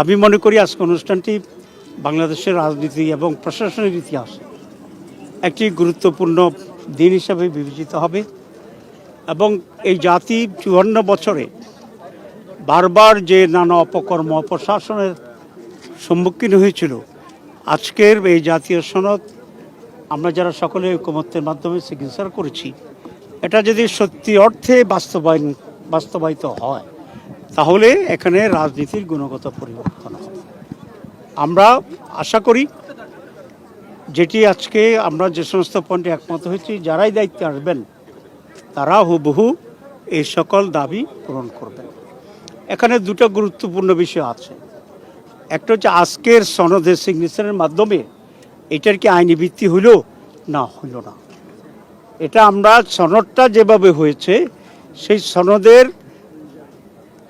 আমি মনে করি আজকে অনুষ্ঠানটি বাংলাদেশের রাজনীতি এবং প্রশাসনের ইতিহাস একটি গুরুত্বপূর্ণ দিন হিসাবে বিবেচিত হবে এবং এই জাতি চুয়ান্ন বছরে বারবার যে নানা অপকর্ম প্রশাসনের সম্মুখীন হয়েছিল, আজকের এই জাতীয় সনদ আমরা যারা সকলে ঐকমত্যের মাধ্যমে সিগনেচার করেছি, এটা যদি সত্যি অর্থে বাস্তবায়ন বাস্তবায়িত হয় তাহলে এখানে রাজনীতির গুণগত পরিবর্তন হবে। আমরা আশা করি যেটি আজকে আমরা যে সমস্ত পয়েন্টে একমত হয়েছি, যারাই দায়িত্বে আসবেন, তারা হুবহু এই সকল দাবি পূরণ করবেন। এখানে দুটো গুরুত্বপূর্ণ বিষয় আছে। একটা হচ্ছে আজকের সনদের সিগনেচারের মাধ্যমে এটার কি আইনি ভিত্তি হইল না হইল না। এটা আমরা সনদটা যেভাবে হয়েছে, সেই সনদের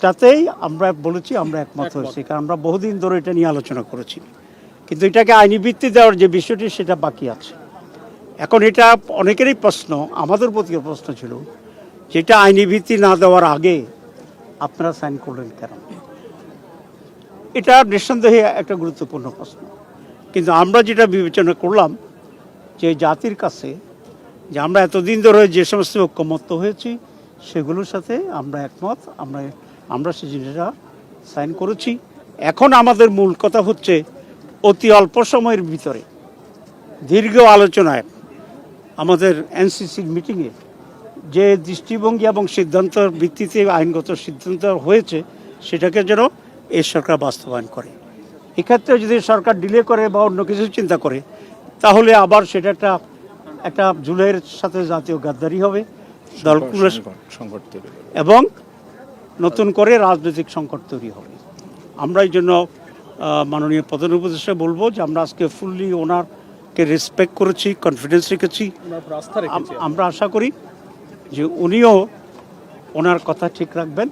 তাতেই আমরা বলেছি আমরা একমত হয়েছি কারণ আমরা বহুদিন ধরে এটা নিয়ে আলোচনা করেছি। কিন্তু এটাকে আইনি ভিত্তি দেওয়ার যে বিষয়টি সেটা বাকি আছে। এখন এটা অনেকেরই প্রশ্ন আমাদের প্রতিও প্রশ্ন ছিল যেটা আইনি ভিত্তি না দেওয়ার আগে আপনারা সাইন করলেন কেন? এটা নিঃসন্দেহে একটা গুরুত্বপূর্ণ প্রশ্ন। কিন্তু আমরা যেটা বিবেচনা করলাম যে জাতির কাছে যে আমরা এতদিন ধরে যে সমস্ত ঐক্যমত্য হয়েছি সেগুলোর সাথে আমরা একমত, আমরা আমরা সেই জিনিসটা সাইন করেছি। এখন আমাদের মূল কথা হচ্ছে অতি অল্প সময়ের ভিতরে, দীর্ঘ আলোচনায় আমাদের এনসিসির মিটিংয়ে যে দৃষ্টিভঙ্গি এবং সিদ্ধান্তের ভিত্তিতে আইনগত সিদ্ধান্ত হয়েছে, সেটাকে যেন এই সরকার বাস্তবায়ন করে। এক্ষেত্রে যদি সরকার ডিলে করে বা অন্য কিছু চিন্তা করে, তাহলে আবার সেটা একটা একটা জুলাইয়ের সাথে জাতীয় গাদ্দারি হবে। দলগুলো সংকট তৈরি এবং নতুন করে রাজনৈতিক সংকট তৈরি হবে। আমরা এই জন্য মাননীয় প্রধান উপদেষ্টা বলব যে আমরা আজকে ফুললি ওনারকে রেসপেক্ট করেছি কনফিডেন্স রেখেছি। আমরা আশা করি যে উনিও ওনার কথা ঠিক রাখবেন।